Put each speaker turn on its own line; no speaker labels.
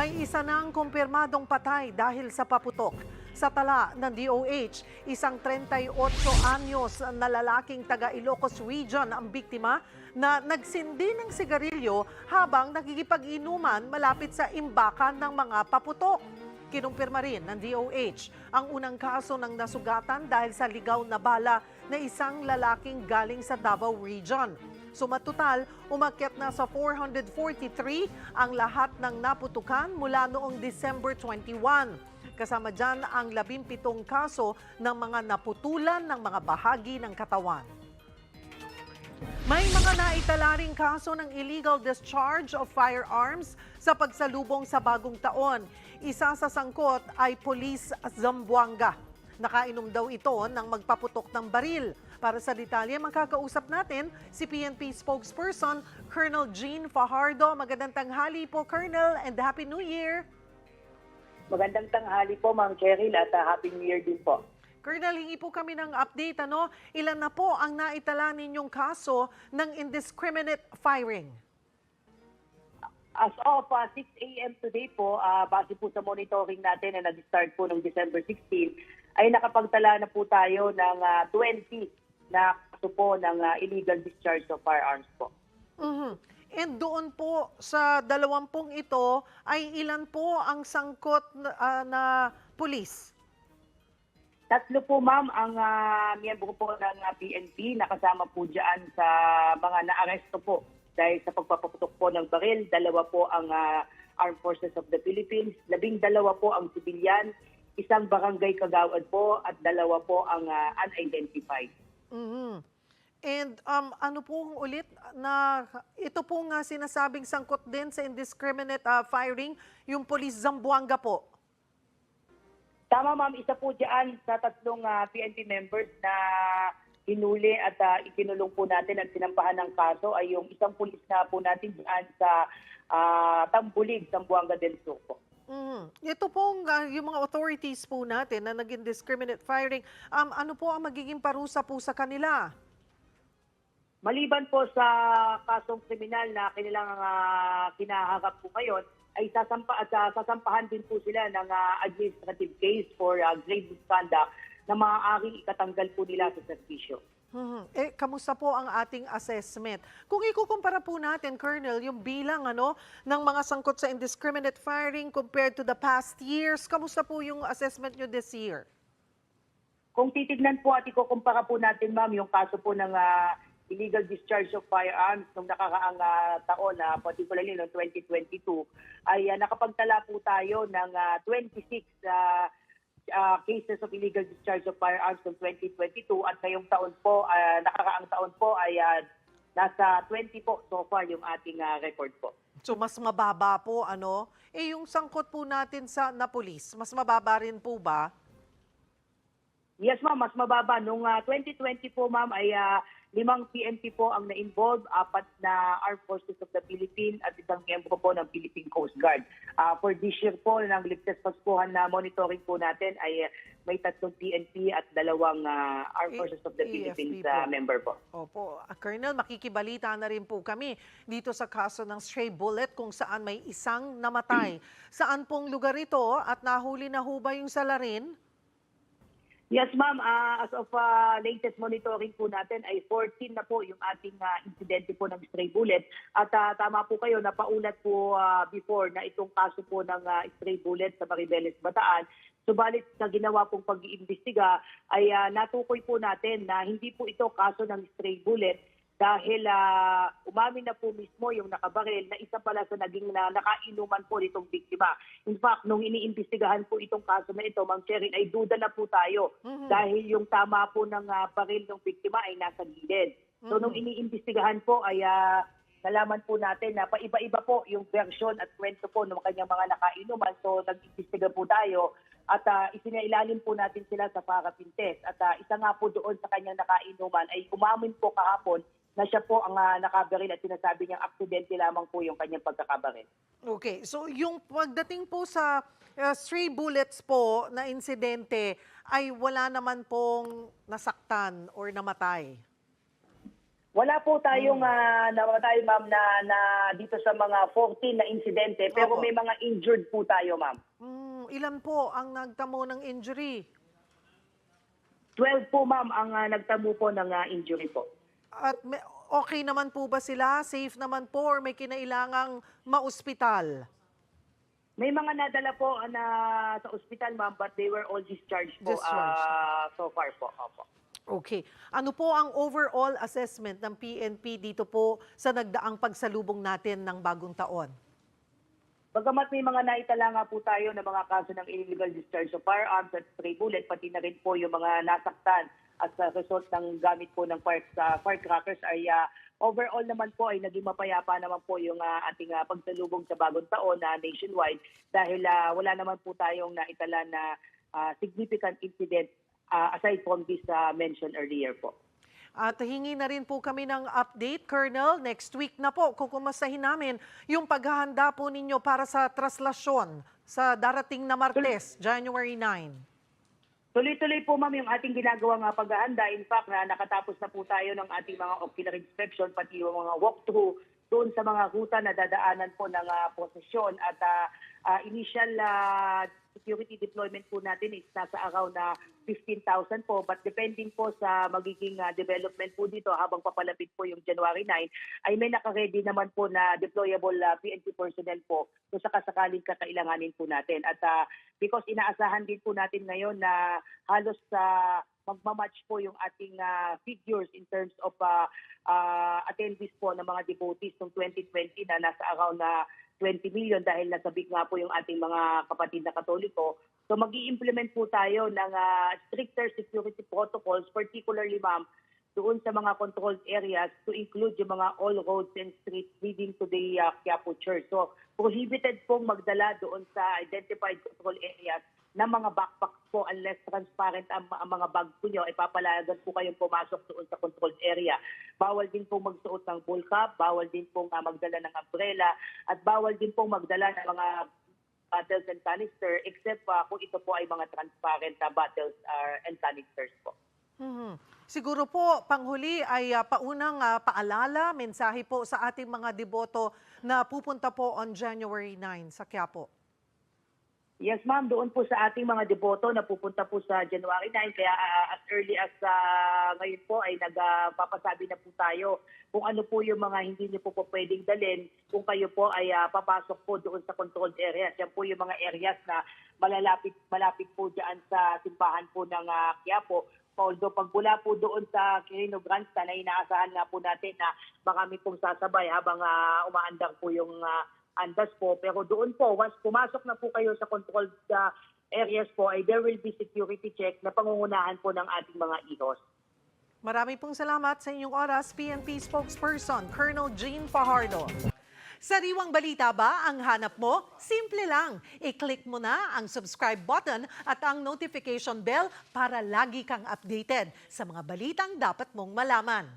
May isa nang kumpirmadong patay dahil sa paputok. Sa tala ng DOH, isang 38 anyos na lalaking taga Ilocos Region ang biktima na nagsindi ng sigarilyo habang nakikipag-inuman malapit sa imbakan ng mga paputok. Kinumpirma rin ng DOH ang unang kaso ng nasugatan dahil sa ligaw na bala na isang lalaking galing sa Davao Region. Sumatotal, umakyat na sa 443 ang lahat ng naputukan mula noong December 21. Kasama dyan ang 17 kaso ng mga naputulan ng mga bahagi ng katawan. May mga naitala ring kaso ng illegal discharge of firearms sa pagsalubong sa bagong taon. Isa sa sangkot ay Police Zamboanga. Nakainom daw ito ng magpaputok ng baril. Para sa detalye, makakausap natin si PNP spokesperson Colonel Jean Fajardo. Magandang tanghali po, Colonel, and Happy New Year!
Magandang tanghali po, Ma'am Cheryl, at uh, Happy New Year din po.
Colonel, hingi po kami ng update. Ano? Ilan na po ang naitala ninyong kaso ng indiscriminate firing?
As of uh, 6 a.m. today po, uh, base po sa monitoring natin na nag-start po noong December 16, ay nakapagtala na po tayo ng uh, 20 na kaso po ng uh, illegal discharge of firearms po.
Mhm. And doon po sa dalawampung ito ay ilan po ang sangkot na, ah, na pulis?
Tatlo po, ma'am, ang uh, miyembro po ng uh, PNP nakasama po dyan sa mga naaresto po dahil sa pagpapaputok po ng baril. Dalawa po ang uh, Armed Forces of the Philippines, labing dalawa po ang sibilyan, isang barangay kagawad po at dalawa po ang uh, unidentified.
Mhm. And um, ano po ulit na ito po nga sinasabing sangkot din sa indiscriminate ah, firing, yung police Zamboanga po.
Tama ma'am, isa po dyan sa tatlong ah, PNP members na hinuli at ah, ikinulong po natin at sinampahan ng kaso ay yung isang pulis na po natin dyan sa ah, Tambulig, Zamboanga del Sur po.
Mhm. Ito pong ah, yung mga authorities po natin na naging discriminate firing, um, ano po ang magiging parusa po sa kanila?
Maliban po sa kasong kriminal na kanilang ah, kinaharap po ngayon, ay sasampa, at ah, sasampahan din po sila ng ah, administrative case for uh, grave misconduct na maaaring ikatanggal po nila sa servisyo.
Mhm. Eh, kamusta po ang ating assessment? Kung ikukumpara po natin, Colonel, yung bilang ano, ng mga sangkot sa indiscriminate firing compared to the past years, kamusta po yung assessment nyo this year?
Kung titignan po at ikukumpara po natin, ma'am, yung kaso po ng ah, illegal discharge of firearms nung nakakaang ah, taon, na particularly noong 2022, ay ah, nakapagtala po tayo ng ah, 26 ah, ah, cases of illegal discharge of firearms noong 2022 at ngayong taon po, ah, nakakaang taon po ay ah, nasa 20 po so far yung ating ah, record po.
So mas mababa po ano? Eh yung sangkot po natin sa na police, mas mababa rin po ba?
Yes, ma'am. Mas mababa. Noong ah, 2020 po, ma'am, ay ah, limang PNP po ang na-involve, apat na Armed Forces of the Philippines at isang miyembro po ng Philippine Coast Guard. Ah, for this year po, ng Ligtas Paskuhan na monitoring po natin ay ah, may tatlong PNP at dalawang ah, Armed
A-
Forces of the
AFP
Philippines
po.
ah, member po.
Opo, Colonel, makikibalita na rin po kami dito sa kaso ng stray bullet kung saan may isang namatay. Saan pong lugar ito at nahuli na ho ba yung salarin?
Yes, ma'am. Ah, as of ah, latest monitoring po natin ay 14 na po yung ating ah, insidente po ng stray bullet. At ah, tama po kayo, napaulat po ah, before na itong kaso po ng ah, stray bullet sa Maribeles, Bataan. Subalit sa ginawa pong pag-iimbestiga ay ah, natukoy po natin na hindi po ito kaso ng stray bullet dahil ah, umamin na po mismo yung nakabaril na isa pala sa naging na, nakainuman po nitong biktima. In fact, nung iniimbestigahan po itong kaso na ito, Ma'am Cheryl, ay duda na po tayo
Mhm.
dahil yung tama po ng ah, baril ng biktima ay nasa gilid. So nung iniimbestigahan po ay ah, nalaman po natin na paiba-iba po yung version at kwento po ng kanyang mga nakainuman. So nag-imbestiga po tayo at uh, isinailalim po natin sila sa parapin test. At ah, isa nga po doon sa kanyang nakainuman ay umamin po kahapon na siya po ang uh, nakabaril at sinasabi niyang aksidente lamang po yung kanyang pagkakabaril.
Okay, so yung pagdating po sa uh, stray bullets po na insidente ay wala naman pong nasaktan or namatay.
Wala po tayong ah, namatay ma'am na, na dito sa mga 14 na insidente pero
Opo.
may mga injured po tayo ma'am.
Mm, ilan po ang nagtamo ng injury?
12 po ma'am ang ah, nagtamo po ng ah, injury po.
At may, okay naman po ba sila? Safe naman po or may kinailangang maospital?
May mga nadala po ah, na sa ospital ma'am but they were all discharged po
Discharged.
ah, so far po. Opo.
Okay. Ano po ang overall assessment ng PNP dito po sa nagdaang pagsalubong natin ng bagong taon?
Bagamat may mga naitala nga po tayo na mga kaso ng illegal discharge of firearms at stray bullet, pati na rin po yung mga nasaktan at sa result ng gamit po ng fire, sa firecrackers ay ah, overall naman po ay naging mapayapa naman po yung ah, ating ah, pagsalubong sa bagong taon na nationwide dahil ah, wala naman po tayong naitala na ah, significant incident ah, aside from this ah, mentioned earlier po.
At hingi na rin po kami ng update, Colonel. Next week na po, kukumasahin namin yung paghahanda po ninyo para sa traslasyon sa darating na Martes, January 9.
Tuloy-tuloy po ma'am yung ating ginagawang uh, paghahanda. In fact, na nakatapos na po tayo ng ating mga ocular inspection, pati yung mga walkthrough doon sa mga ruta na dadaanan po ng uh, posesyon. At ah, ah, initial ah, security deployment po natin is nasa around na 15,000 po. But depending po sa magiging ah, development po dito habang papalapit po yung January 9, ay may nakaready naman po na deployable ah, PNP personnel po kung sakasakaling kakailanganin po natin. At ah, because inaasahan din po natin ngayon na halos sa magmamatch po yung ating ah, figures in terms of ah, ah, attendees po ng mga devotees ng 2020 na nasa around na 20 million dahil nasabik nga po yung ating mga kapatid na katoliko. So mag implement po tayo ng ah, stricter security protocols, particularly ma'am, doon sa mga controlled areas to include yung mga all roads and streets leading to the uh, Quiapo Church. So prohibited pong magdala doon sa identified control areas ng mga backpacks po unless transparent ang, ang mga bag po nyo, ipapalayagan po kayong pumasok doon sa controlled area. Bawal din pong magsuot ng bull cap, bawal din pong ah, magdala ng umbrella, at bawal din pong magdala ng mga bottles and canister except pa kung ito po ay mga transparent na bottles ah, and canisters po.
Mhm. Siguro po, panghuli ay ah, paunang ah, paalala, mensahe po sa ating mga deboto na pupunta po on January 9 sa Quiapo.
Yes, ma'am. Doon po sa ating mga deboto na pupunta po sa January 9. Kaya ah, as early as ah, ngayon po ay nagpapasabi na po tayo kung ano po yung mga hindi niyo po, po pwedeng dalhin kung kayo po ay ah, papasok po doon sa controlled areas. Yan po yung mga areas na malalapit, malapit po dyan sa simbahan po ng uh, Quiapo. Although pag mula po doon sa Quirino Grandstand na inaasahan nga po natin na marami pong sasabay habang ah, umaandar po yung ah, andas po. Pero doon po, once pumasok na po kayo sa controlled uh, areas po, ay there will be security check na pangungunahan po ng ating mga ihos.
Marami pong salamat sa inyong oras, PNP spokesperson Colonel Jean Fajardo. Sariwang balita ba ang hanap mo? Simple lang. I-click mo na ang subscribe button at ang notification bell para lagi kang updated sa mga balitang dapat mong malaman.